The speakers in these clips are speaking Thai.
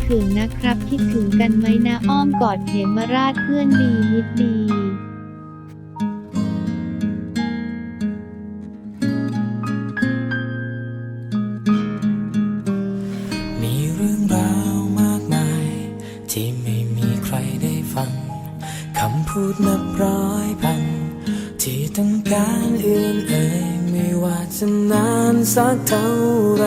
เขื่งนะครับ คิดถึงกันไหมนะอ้อมกอดเหมราชเพื่อนดีมิตรดีมีเรื่องราวมากมายที่ไม่มีใครได้ฟังคำพูดนับร้อยพัน ที่ต้องการเอื่นเอ่ยไม่ว่าจะนานสักเท่าไหร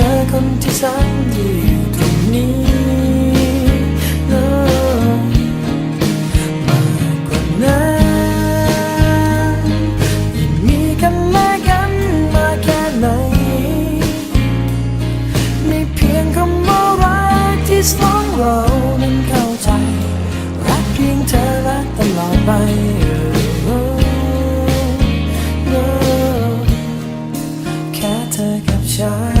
อมีเธอคนที่สามที่อยู่ตรงนี้มากกว่านั้นยิ่งมีกันและกันมาแค่ไหนไม่เพียงคำว่ารักที่สองเรานั้นเข้าใจ รักเพียงเธอรักตลอดไปแค่เธอกับฉัน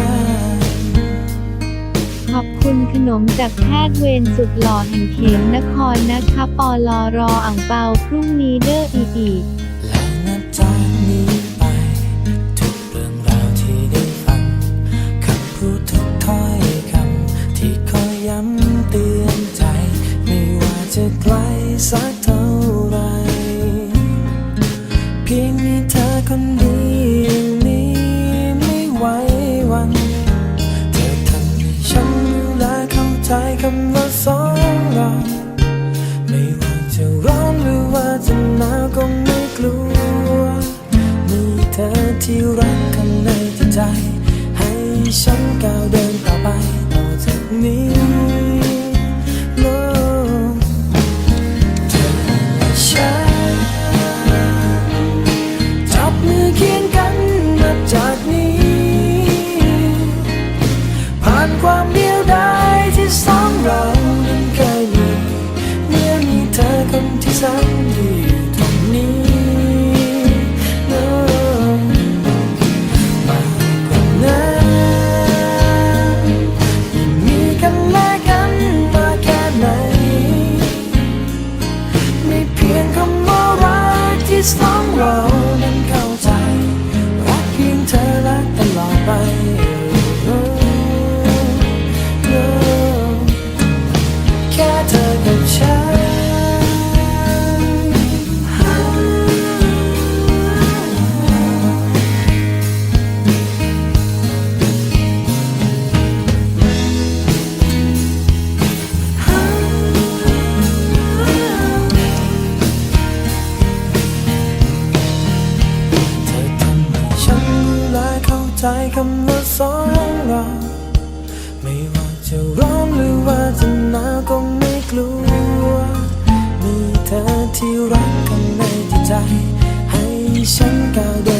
นมจากแพทย์เวรสุดหล่อแห่งเขมนครนะคะปอลอรออ่างเปาพรุ่งนี้เด้ออีอี ใจคำว่าสองเรา นที่สามที่อยู่ตรงนี้ No มากกว่านั้นยิ่งมีกันและกันมาแค่ไหน ไม่เพียงคำว่ารักที่สองเรานั้ ใจคำว่าสองเรา ไม่ว่าจะร้องหรือว่าจะหนาวก็ไม่กลัว มีเธอที่รักข้างในจิตใจ ให้ฉันก้าวเดิน